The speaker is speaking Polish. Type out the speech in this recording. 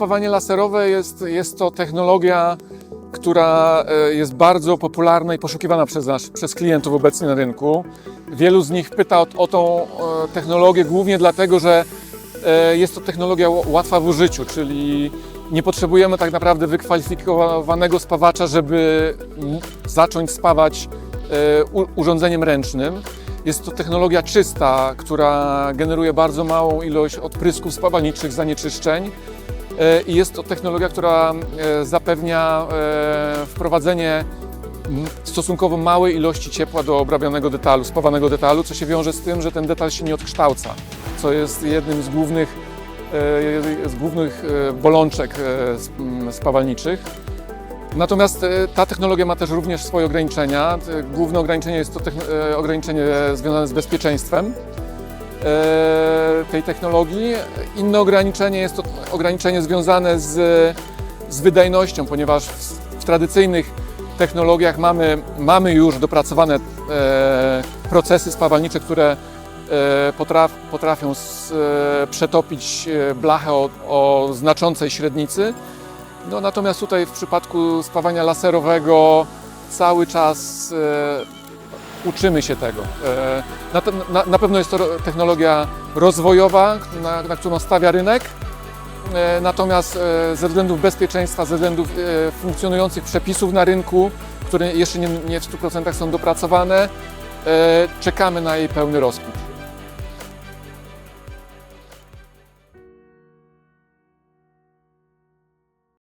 spawanie laserowe jest, jest to technologia, która e, jest bardzo popularna i poszukiwana przez, nas, przez klientów obecnie na rynku. Wielu z nich pyta o, o tą e, technologię głównie dlatego, że e, jest to technologia łatwa w użyciu, czyli nie potrzebujemy tak naprawdę wykwalifikowanego spawacza, żeby zacząć spawać urządzeniem ręcznym. Jest to technologia czysta, która generuje bardzo małą ilość odprysków spawalniczych, zanieczyszczeń. E, I jest to technologia, która e, zapewnia e, wprowadzenie stosunkowo małej ilości ciepła do obrabianego detalu, spawanego detalu, co się wiąże z tym, że ten detal się nie odkształca, co jest jednym z głównych, z głównych bolączek spawalniczych. Natomiast ta technologia ma też również swoje ograniczenia. Główne ograniczenie jest to ograniczenie związane z bezpieczeństwem tej technologii. Inne ograniczenie jest to ograniczenie związane z, z wydajnością, ponieważ w, w tradycyjnych technologiach mamy, mamy już dopracowane e, procesy spawalnicze, które e, potraf, potrafią e, przetopić e, blachę o, o znaczącej średnicy. No, natomiast tutaj w przypadku spawania laserowego cały czas e, uczymy się tego. E, na, na, na pewno jest to technologia rozwojowa, na, na którą stawia rynek. E, Natomiast e, ze względów bezpieczeństwa, ze względów funkcjonujących przepisów na rynku, które jeszcze nie, nie w 100% są dopracowane, czekamy na jej pełny rozkwit.